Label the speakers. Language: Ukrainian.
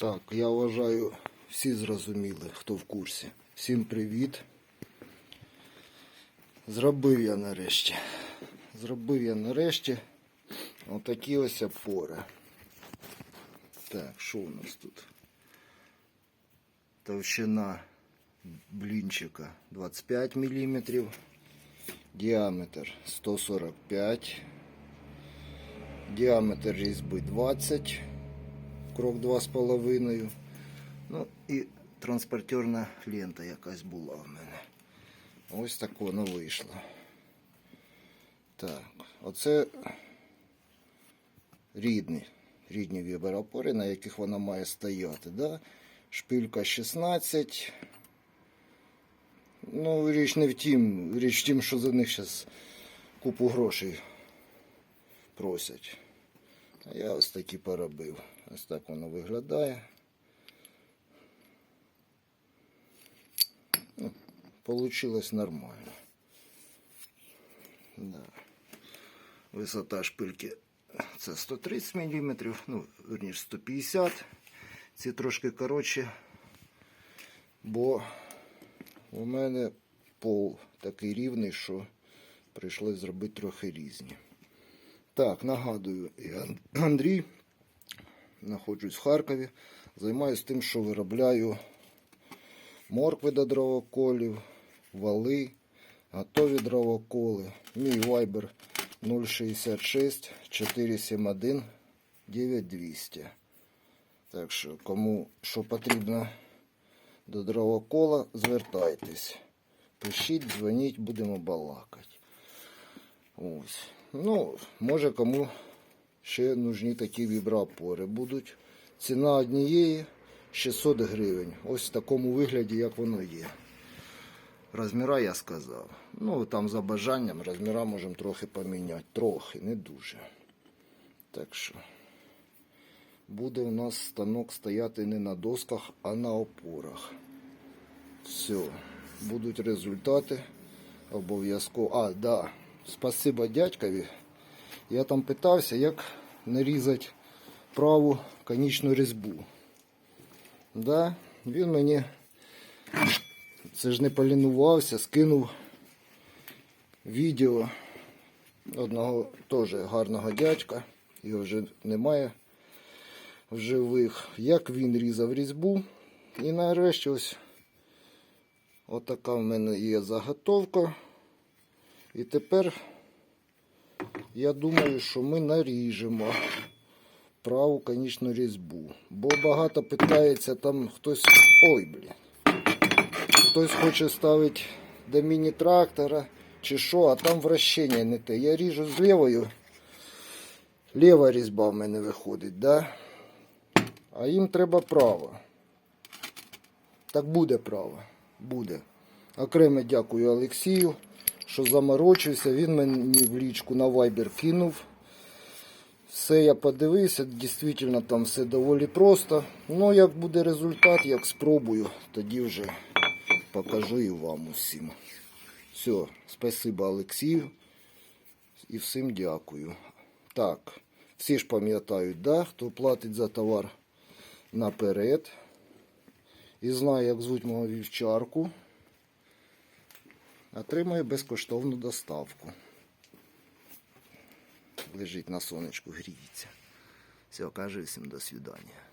Speaker 1: Так, я вважаю, всі зрозуміли, хто в курсі. Всім привіт. Зробив я нарешті. Зробив я нарешті отакі ось опори. Так, що у нас тут? Товщина блінчика 25 мм, діаметр 145 діаметр різьби 20 крок 2,5. Ну і транспортерна лента якась була в мене. Ось так воно вийшло. Так, оце рідні, рідні віберопори, на яких вона має стояти. Да? Шпилька 16. Ну, річ не в тім, річ в тім, що за них зараз купу грошей просять. А я ось такі поробив. Ось так воно виглядає. Ну, Получилось нормально. Да. Висота шпильки це 130 мм, ну, верніше 150. Ці трошки коротше, бо у мене пол такий рівний, що прийшлось зробити трохи різні. Так, нагадую, Андрій, знаходжусь в Харкові, займаюся тим, що виробляю моркви до дровоколів, вали, готові дровоколи. Мій вайбер 066 471 9200. Так що, кому що потрібно до дровокола, звертайтесь. Пишіть, дзвоніть, будемо балакати. Ось. Ну, може кому ще нужні такі віброопори будуть. Ціна однієї 600 гривень. Ось в такому вигляді, як воно є. Розміра я сказав. Ну, там за бажанням розміра можемо трохи поміняти. Трохи, не дуже. Так що буде у нас станок стояти не на досках, а на опорах. Все, будуть результати. Обов'язково. А, да. Спасибо дядькові. Я там питався, як нарізати праву конічну різьбу. Да, він мені це ж не полінувався, скинув відео одного теж гарного дядька. Його вже немає в живих. Як він різав різьбу. І нарешті ось отака в мене є заготовка. І тепер я думаю, що ми наріжемо праву конічну різьбу. Бо багато питається там хтось. Ой, блін. Хтось хоче ставити до міні-трактора чи що, а там вращення не те. Я ріжу з лівою. Ліва різьба в мене виходить, да? А їм треба права. Так буде право. Буде. Окремо дякую Олексію, що заморочився. Він мені в лічку на вайбер кинув. Все я подивився, дійсно там все доволі просто. Ну, як буде результат, як спробую, тоді вже покажу і вам усім. Все, спасибо Олексію. І всім дякую. Так, всі ж пам'ятають, да, хто платить за товар наперед. І знає, як звуть мого вівчарку. Отримує безкоштовну доставку. Лежить на сонечку, гріється. Все, кажу всім до свидання.